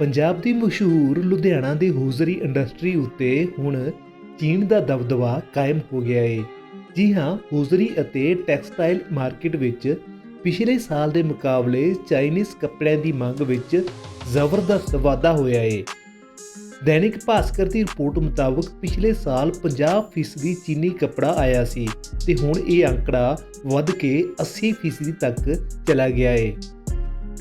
ਪੰਜਾਬ ਦੀ ਮਸ਼ਹੂਰ ਲੁਧਿਆਣਾ ਦੀ ਹੂਜ਼ਰੀ ਇੰਡਸਟਰੀ ਉੱਤੇ ਹੁਣ ਚੀਨ ਦਾ ਦਬਦਬਾ ਕਾਇਮ ਹੋ ਗਿਆ ਹੈ ਜੀ ਹਾਂ, ਹੌਜ਼ਰੀ ਅਤੇ ਟੈਕਸਟਾਈਲ ਮਾਰਕੀਟ ਵਿੱਚ ਪਿਛਲੇ ਸਾਲ ਦੇ ਮੁਕਾਬਲੇ ਚਾਈਨੀਜ਼ ਕੱਪੜਿਆਂ ਦੀ ਮੰਗ ਵਿੱਚ ਜ਼ਬਰਦਸਤ ਵਾਧਾ ਹੋਇਆ ਹੈ ਦੈਨਿਕ ਭਾਸਕਰ ਦੀ ਰਿਪੋਰਟ ਮੁਤਾਬਕ ਪਿਛਲੇ ਸਾਲ 50% ਚੀਨੀ ਕੱਪੜਾ ਆਇਆ ਸੀ ਤੇ ਹੁਣ ਇਹ ਅੰਕੜਾ ਵੱਧ ਕੇ 80% ਤੱਕ ਚਲਾ ਗਿਆ ਹੈ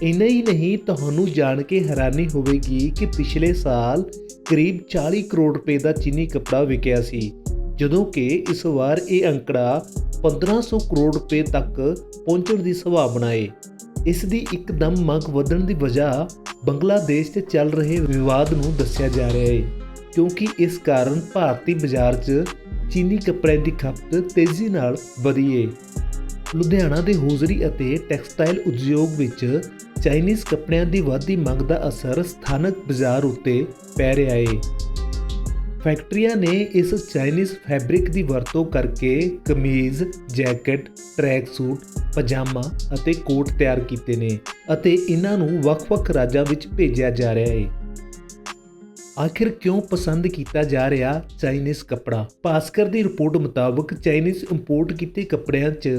ਇੰਨਾ ਹੀ ਨਹੀਂ, ਤੁਹਾਨੂੰ ਜਾਣ ਕੇ ਹੈਰਾਨੀ ਹੋਵੇਗੀ ਕਿ ਪਿਛਲੇ ਸਾਲ ਕਰੀਬ 40 ਕਰੋੜ ਰੁਪਏ ਦਾ ਚੀਨੀ ਕੱਪੜਾ ਵਿਕਿਆ ਸੀ, ਜਦੋਂ ਕਿ ਇਸ ਵਾਰ ਇਹ ਅੰਕੜਾ 1500 ਕਰੋੜ ਰੁਪਏ ਤੱਕ ਪਹੁੰਚਣ ਦੀ ਸੰਭਾਵਨਾ ਹੈ ਇਸ ਦੀ ਇੱਕਦਮ ਮੰਗ ਵਧਣ ਦੀ ਵਜ੍ਹਾ ਬੰਗਲਾਦੇਸ਼ 'ਤੇ ਚੱਲ ਰਹੇ ਵਿਵਾਦ ਨੂੰ ਦੱਸਿਆ ਜਾ ਰਿਹਾ ਹੈ ਕਿਉਂਕਿ ਇਸ ਕਾਰਨ ਭਾਰਤੀ ਬਾਜ਼ਾਰ 'ਚ ਚੀਨੀ ਕੱਪੜਿਆਂ ਦੀ ਖਪਤ ਤੇਜ਼ੀ ਨਾਲ ਵਧੀ ਹੈ ਲੁਧਿਆਣਾ ਦੇ ਹੌਜ਼ਰੀ ਅਤੇ ਟੈਕਸਟਾਈਲ ਉਦਯੋਗ ਵਿੱਚ ਚਾਈਨੀਜ਼ ਕੱਪੜਿਆਂ ਦੀ ਵਧਦੀ ਮੰਗ ਦਾ ਅਸਰ ਸਥਾਨਕ ਬਾਜ਼ਾਰ ਉੱਤੇ ਪੈ ਰਿਹਾ ਹੈ ਫੈਕਟਰੀਆਂ ਨੇ ਇਸ ਚਾਈਨੀਜ਼ ਫੈਬਰਿਕ ਦੀ ਵਰਤੋਂ ਕਰਕੇ ਕਮੀਜ਼, ਜੈਕਟ, ਟਰੈਕ ਸੂਟ, ਪਜਾਮਾ ਅਤੇ ਕੋਟ ਤਿਆਰ ਕੀਤੇ ਨੇ ਅਤੇ ਇਹਨਾਂ ਨੂੰ ਵੱਖ-ਵੱਖ ਰਾਜਾਂ ਵਿੱਚ ਭੇਜਿਆ ਜਾ ਰਿਹਾ ਹੈ ਆਖਿਰ ਕਿਉਂ ਪਸੰਦ ਕੀਤਾ ਜਾ ਰਿਹਾ ਚਾਈਨੀਜ਼ ਕੱਪੜਾ? ਭਾਸਕਰ ਦੀ ਰਿਪੋਰਟ ਮੁਤਾਬਕ ਚਾਈਨੀਜ਼ ਇੰਪੋਰਟ ਕੀਤੇ ਕੱਪੜਿਆਂ 'ਚ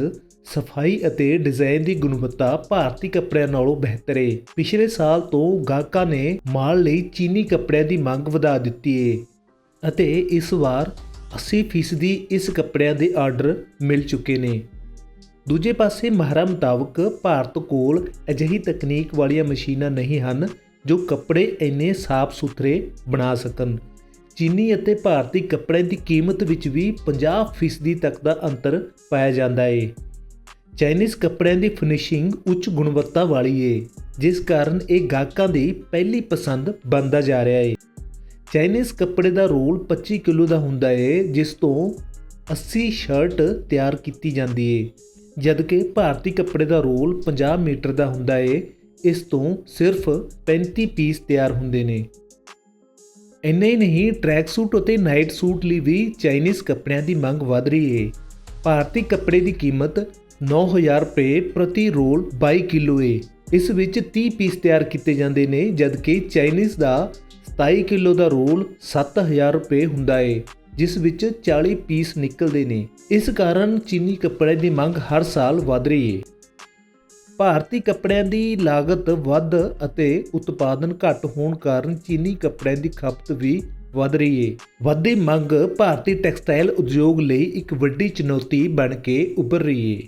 ਸਫ਼ਾਈ ਅਤੇ ਡਿਜ਼ਾਈਨ ਦੀ ਗੁਣਵੱਤਾ ਭਾਰਤੀ ਕੱਪੜਿਆਂ ਨਾਲੋਂ ਬਿਹਤਰ ਏ। ਪਿਛਲੇ ਸਾਲ ਤੋਂ ਗਾਹਕਾਂ ਨੇ ਮਾਲ ਲਈ ਚੀਨੀ ਕੱਪੜਿਆਂ ਦੀ ਮੰਗ ਵਧਾ ਦਿੱਤੀ ਏ ਅਤੇ ਇਸ ਵਾਰ 80% ਇਸ ਕੱਪੜਿਆਂ ਦੇ ਆਰਡਰ ਮਿਲ ਚੁੱਕੇ ਨੇ। ਦੂਜੇ ਪਾਸੇ ਮਹਾਰਾ ਮੁਤਾਬਕ ਭਾਰਤ ਕੋਲ ਅਜਿਹੀ ਤਕਨੀਕ ਵਾਲੀਆਂ ਮਸ਼ੀਨਾਂ ਨਹੀਂ ਹਨ ਜੋ ਕੱਪੜੇ ਇੰਨੇ ਸਾਫ਼ ਸੁਥਰੇ ਬਣਾ ਸਕਣ। ਚੀਨੀ ਅਤੇ ਭਾਰਤੀ ਕੱਪੜਿਆਂ ਦੀ ਕੀਮਤ ਵਿੱਚ ਵੀ 50% ਤੱਕ ਦਾ ਅੰਤਰ ਪਾਇਆ ਜਾਂਦਾ ਹੈ ਚਾਈਨੀਜ਼ ਕੱਪੜਿਆਂ ਦੀ ਫਿਨਿਸ਼ਿੰਗ ਉੱਚ ਗੁਣਵੱਤਾ ਵਾਲੀ ਏ, ਜਿਸ ਕਾਰਨ ਇਹ ਗਾਹਕਾਂ ਦੀ ਪਹਿਲੀ ਪਸੰਦ ਬਣਦਾ ਜਾ ਰਿਹਾ ਹੈ ਚਾਈਨੀਜ਼ ਕੱਪੜੇ ਦਾ ਰੋਲ 25 ਕਿਲੋ ਦਾ ਹੁੰਦਾ ਹੈ ਜਿਸ ਤੋਂ 80 ਸ਼ਰਟ ਤਿਆਰ ਕੀਤੀ ਜਾਂਦੀ ਹੈ ਜਦਕਿ ਭਾਰਤੀ ਕੱਪੜੇ ਦਾ ਰੋਲ 50 ਮੀਟਰ ਦਾ ਹੁੰਦਾ ਏ, ਇਸ ਤੋਂ ਸਿਰਫ 35 ਪੀਸ ਤਿਆਰ ਹੁੰਦੇ ਨੇ। ਇੰਨਾ ਹੀ ਨਹੀਂ ਟਰੈਕ ਸੂਟ ਅਤੇ ਨਾਈਟ ਸੂਟ ਲਈ ਵੀ ਚਾਈਨੀਜ਼ ਕੱਪੜਿਆਂ ਦੀ ਮੰਗ ਵਧ ਰਹੀ ਹੈ ਭਾਰਤੀ ਕੱਪੜੇ ਦੀ ਕੀਮਤ 9000 ਰੁਪਏ ਪ੍ਰਤੀ ਰੋਲ 22 ਕਿਲੋ ਏ। ਇਸ ਵਿੱਚ 30 ਪੀਸ ਤਿਆਰ ਕੀਤੇ ਜਾਂਦੇ ਨੇ, ਜਦਕਿ ਚਾਈਨੀਜ਼ ਦਾ 27 ਕਿਲੋ ਦਾ ਰੋਲ 7000 ਰੁਪਏ ਹੁੰਦਾ ਏ, ਜਿਸ ਵਿੱਚ 40 ਪੀਸ ਨਿਕਲਦੇ ਨੇ। ਇਸ ਕਾਰਨ ਚੀਨੀ ਕੱਪੜੇ ਦੀ ਮੰਗ ਹਰ ਸਾਲ ਵਧ ਰਹੀ ਹੈ ਭਾਰਤੀ ਕੱਪੜਿਆਂ ਦੀ ਲਾਗਤ ਵੱਧ ਅਤੇ ਉਤਪਾਦਨ ਘੱਟ ਹੋਣ ਕਾਰਨ ਚੀਨੀ ਕੱਪੜਿਆਂ ਦੀ ਖਪਤ ਵੀ ਵਧ ਰਹੀ ਹੈ ਵੱਧਦੀ ਮੰਗ ਭਾਰਤੀ ਟੈਕਸਟਾਈਲ ਉਦਯੋਗ ਲਈ ਇੱਕ ਵੱਡੀ ਚੁਣੌਤੀ ਬਣ ਕੇ ਉੱਭਰ ਰਹੀ ਏ।